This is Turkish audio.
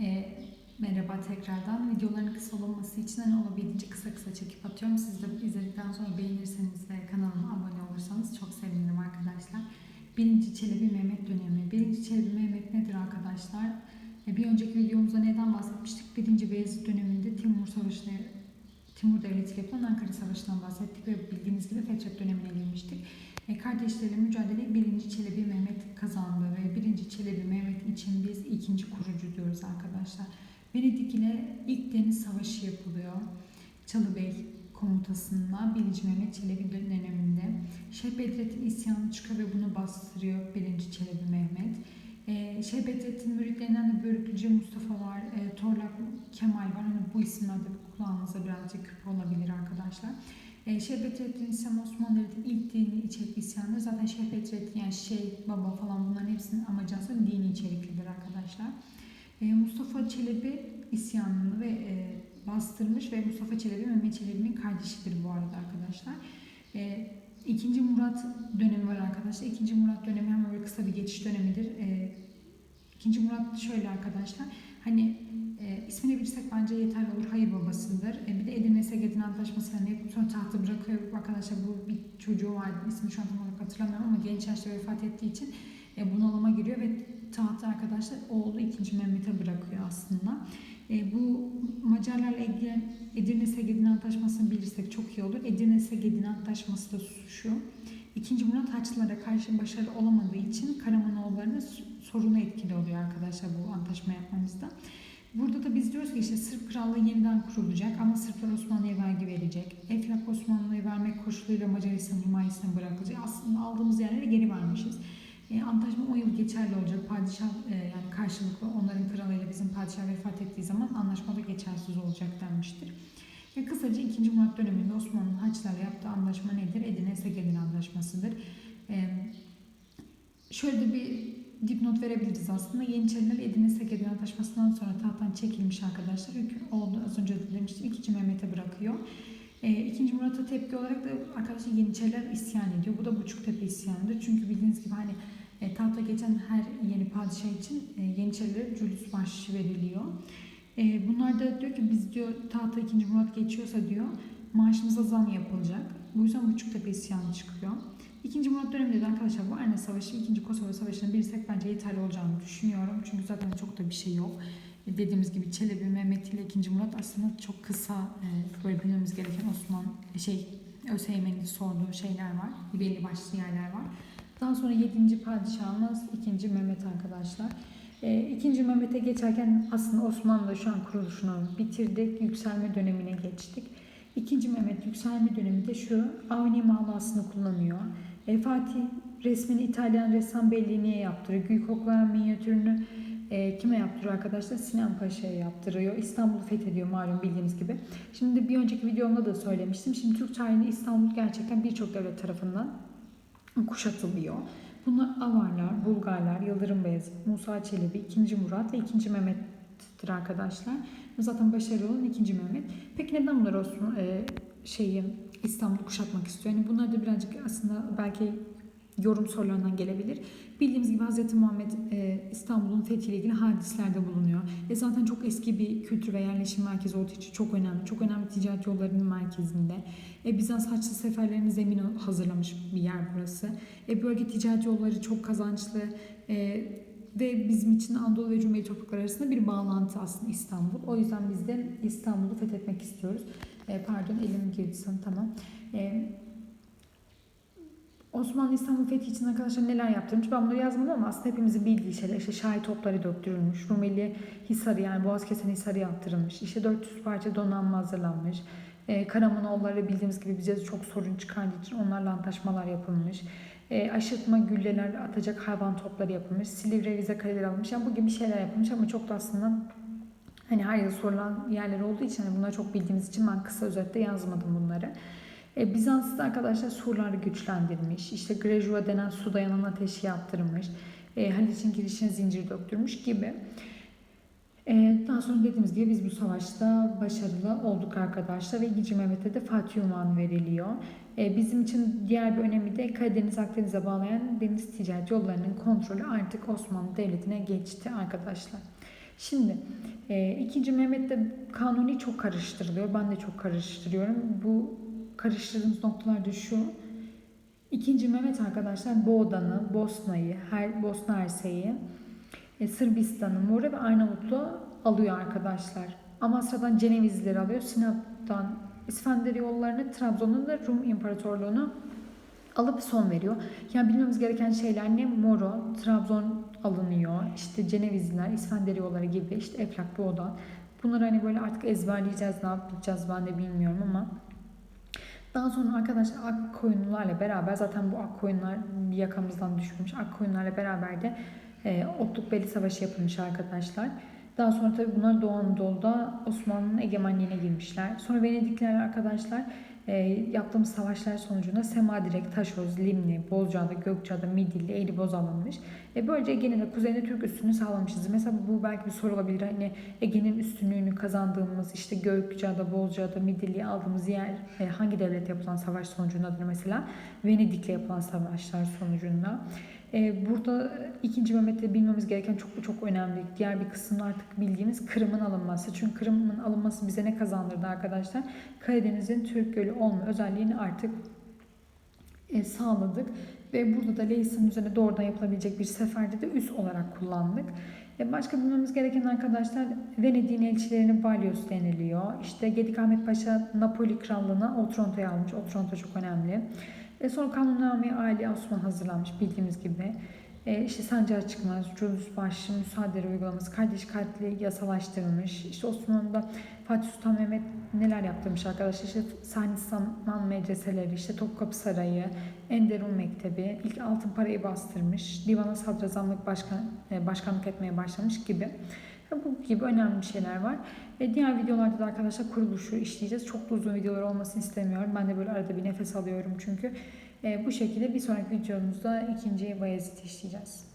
E, merhaba tekrardan. Videoların kısa olması için hani olabildiğince kısa kısa çekip atıyorum. Siz de izledikten sonra beğenirseniz ve kanalıma abone olursanız çok sevinirim arkadaşlar. Birinci Çelebi Mehmet dönemi. Birinci Çelebi Mehmet nedir arkadaşlar? E, bir önceki videomuzda neden bahsetmiştik? Birinci Beyazıt döneminde Timur Savaşı'na Timur Devleti yapılan Ankara Savaşı'ndan bahsettik ve bildiğiniz gibi Fetret dönemine girmiştik. E, kardeşleriyle mücadele 1. Çelebi Mehmet arkadaşlar. Venedik ile ilk deniz savaşı yapılıyor. Çalıbey komutasında 1. Mehmet Çelebi döneminde. Şeyh Bedrettin isyanı çıkıyor ve bunu bastırıyor 1. Çelebi Mehmet. Ee, Şeyh Bedrettin müritlerinden de Börüklüce Mustafa var, e, Torlak Kemal var. Hani bu isimler de kulağınıza birazcık küpe olabilir arkadaşlar. E, Şeyh Bedrettin isyan Osmanlı Devleti'nin ilk dini içerikli isyanları. Zaten Şeyh Bedrettin yani Şeyh Baba falan bunların hepsinin amacı aslında dini içeriklidir arkadaşlar. E, Mustafa Çelebi isyanını ve e, bastırmış ve Mustafa Çelebi Mehmet Çelebi'nin kardeşidir bu arada arkadaşlar. E, İkinci Murat dönemi var arkadaşlar. İkinci Murat dönemi hemen böyle kısa bir geçiş dönemidir. E, İkinci Murat şöyle arkadaşlar. Hani e, ismini bilsek bence yeterli olur. Hayır babasıdır. E, bir de Edirne Segedin Antlaşması hani sonra tahtı bırakıyor. Arkadaşlar bu bir çocuğu vardı. İsmini şu an tam olarak hatırlamıyorum ama genç yaşta vefat ettiği için e, bunalıma giriyor ve tahtı arkadaşlar oğlu 2. Mehmet'e bırakıyor aslında. E, bu Macarlarla ilgili Edirne Segedin Antlaşması'nı bilirsek çok iyi olur. Edirne Segedin Antlaşması da şu. İkinci Murat Haçlılara karşı başarılı olamadığı için Karamanoğulları'na sorunu etkili oluyor arkadaşlar bu antlaşma yapmamızda. Burada da biz diyoruz ki işte Sırp Krallığı yeniden kurulacak ama Sırplar Osmanlı'ya vergi verecek. Eflak Osmanlı'ya vermek koşuluyla Macaristan himayesine bırakılacak. Aslında aldığımız yerleri geri vermişiz. E, antlaşma 10 yıl geçerli olacak. Padişah e, yani karşılıklı onların kralıyla bizim padişah vefat ettiği zaman anlaşmada geçersiz olacak denmiştir. Ve kısaca 2. Murat döneminde Osmanlı'nın Haçlarla yaptığı anlaşma nedir? Edirne Segedin Anlaşması'dır. E, şöyle bir dipnot verebiliriz aslında. Yeniçeriler Edirne Segedin Antlaşması'ndan sonra tahttan çekilmiş arkadaşlar. Hüküm oldu. Az önce de demiştim. 2. Mehmet'e bırakıyor. E, ikinci Murat'a tepki olarak da arkadaşlar Yeniçeriler isyan ediyor. Bu da Buçuktepe isyanıdır. Çünkü bildiğiniz gibi hani e, tahta geçen her yeni padişah için e, Yeniçerilere cülüs bahşişi veriliyor. E, bunlar da diyor ki biz diyor tahta ikinci Murat geçiyorsa diyor maaşımıza zam yapılacak. Bu yüzden Buçuktepe isyanı çıkıyor. İkinci Murat döneminde de arkadaşlar bu Erne Savaşı, ikinci Kosova Savaşı'nı bilirsek bence yeterli olacağını düşünüyorum. Çünkü zaten çok da bir şey yok. E, dediğimiz gibi Çelebi, Mehmet ile ikinci Murat aslında çok kısa e, böyle bilmemiz gereken Osman şey Öseymen'in sorduğu şeyler var. Belli başlı yerler var. Daha sonra 7. padişahımız 2. Mehmet arkadaşlar. E, 2. Mehmet'e geçerken aslında Osmanlı şu an kuruluşunu bitirdik. Yükselme dönemine geçtik. 2. Mehmet yükselme döneminde şu Avni mağlasını kullanıyor. E, Fatih resmini İtalyan ressam Bellini'ye yaptırıyor. Gül koklayan minyatürünü e, kime yaptırıyor arkadaşlar? Sinan Paşa'ya yaptırıyor. İstanbul'u fethediyor malum bildiğiniz gibi. Şimdi bir önceki videomda da söylemiştim. Şimdi Türk tarihinde İstanbul gerçekten birçok devlet tarafından kuşatılıyor. Bunlar Avarlar, Bulgarlar, Yıldırım Beyazıt, Musa Çelebi, 2. Murat ve 2. Mehmet'tir arkadaşlar. Zaten başarılı olan 2. Mehmet. Peki neden bunlar olsun e, şeyi İstanbul'u kuşatmak istiyor? Yani bunlar da birazcık aslında belki yorum sorularından gelebilir. Bildiğimiz gibi Hz. Muhammed e, İstanbul'un fethiyle ilgili hadislerde bulunuyor. E zaten çok eski bir kültür ve yerleşim merkezi olduğu için çok önemli. Çok önemli ticaret yollarının merkezinde. E, Bizans Haçlı seferlerinin zemini hazırlamış bir yer burası. E, bölge ticaret yolları çok kazançlı. E, ve bizim için Anadolu ve Cumhuriyet toprakları arasında bir bağlantı aslında İstanbul. O yüzden biz de İstanbul'u fethetmek istiyoruz. E, pardon elim girdi sana tamam. E, Osmanlı İstanbul Fethi için arkadaşlar neler yaptırmış ben bunları yazmadım ama aslında hepimizin bildiği şeyler işte şahit topları döktürülmüş, Rumeli Hisarı yani Boğaz kesen Hisarı yaptırılmış, işte 400 parça donanma hazırlanmış, e, Karamanoğulları bildiğimiz gibi bize çok sorun çıkardığı için onlarla antlaşmalar yapılmış, e, aşırtma gülleler atacak hayvan topları yapılmış, Silivri Rize kaleleri alınmış yani bu gibi şeyler yapılmış ama çok da aslında hani her yıl sorulan yerler olduğu için hani bunları çok bildiğimiz için ben kısa özetle yazmadım bunları. E, Bizans'ta arkadaşlar surları güçlendirmiş. İşte Grejua denen su dayanan ateşi yaptırmış. E, Haliç'in girişine zincir döktürmüş gibi. E, daha sonra dediğimiz gibi biz bu savaşta başarılı olduk arkadaşlar ve 2. Mehmet'e de Fatih Unvanı veriliyor. E, bizim için diğer bir önemi de Karadeniz Akdeniz'e bağlayan deniz ticaret yollarının kontrolü artık Osmanlı Devleti'ne geçti arkadaşlar. Şimdi e, 2. Mehmet'te Kanuni çok karıştırılıyor. Ben de çok karıştırıyorum. Bu karıştırdığımız noktalar da şu. İkinci Mehmet arkadaşlar Boğdan'ı, Bosna'yı, her, Bosna Hersek'i, e, Sırbistan'ı, Mora ve Arnavutluğu alıyor arkadaşlar. Amasra'dan Cenevizleri alıyor. Sinop'tan İskender yollarını, Trabzon'un da Rum İmparatorluğunu alıp son veriyor. Yani bilmemiz gereken şeyler ne? Moro, Trabzon alınıyor. İşte Cenevizliler, İskender yolları gibi işte Eflak, Boğdan. Bunları hani böyle artık ezberleyeceğiz, ne yapacağız ben de bilmiyorum ama daha sonra arkadaşlar ak koyunlarla beraber zaten bu ak koyunlar yakamızdan düşmüş. Ak koyunlarla beraber de e, Otlukbeli Savaşı yapılmış arkadaşlar. Daha sonra tabii bunlar Doğu Anadolu'da Osmanlı'nın egemenliğine girmişler. Sonra Venedikliler arkadaşlar e, yaptığımız savaşlar sonucunda Semadirek, Taşoz, Limni, Bozcaada, Gökçeada, Midilli, Eğriboz alınmış. E, böylece Ege'nin de kuzeyinde Türk üstünlüğü sağlamışız. Mesela bu belki bir soru olabilir. Hani Ege'nin üstünlüğünü kazandığımız işte Gökçeada, Bozcaada, Midilli'yi aldığımız yer e, hangi devlet yapılan savaş sonucundadır mesela? Venedik'le yapılan savaşlar sonucunda. Ee, Burada ikinci Mehmet'te bilmemiz gereken çok çok önemli. Diğer bir kısmını artık bildiğimiz Kırım'ın alınması. Çünkü Kırım'ın alınması bize ne kazandırdı arkadaşlar? Karadeniz'in Türk Gölü olma özelliğini artık e, sağladık. Ve burada da Leysa'nın üzerine doğrudan yapılabilecek bir seferde de üs olarak kullandık. E, Başka bilmemiz gereken arkadaşlar Venedik'in elçilerini Balios deniliyor. İşte Gedik Ahmet Paşa Napoli Krallığı'na Otranto'yu almış. Otranto çok önemli. E sonra Kanunname Ali Osman hazırlanmış bildiğimiz gibi. E işte Sancar Çıkmaz, Cülüs Başı, Müsaade uygulaması, kardeş katli yasalaştırılmış. İşte Osmanlı'da Fatih Sultan Mehmet neler yaptırmış arkadaşlar. İşte Sani Saman medreseleri, işte Topkapı Sarayı, Enderun Mektebi, ilk altın parayı bastırmış. Divana sadrazamlık başkan, e, başkanlık etmeye başlamış gibi. Bu gibi önemli şeyler var. E, diğer videolarda da arkadaşlar kuruluşu işleyeceğiz. Çok uzun videolar olmasını istemiyorum. Ben de böyle arada bir nefes alıyorum çünkü. E, bu şekilde bir sonraki videomuzda ikinci Bayezid'i işleyeceğiz.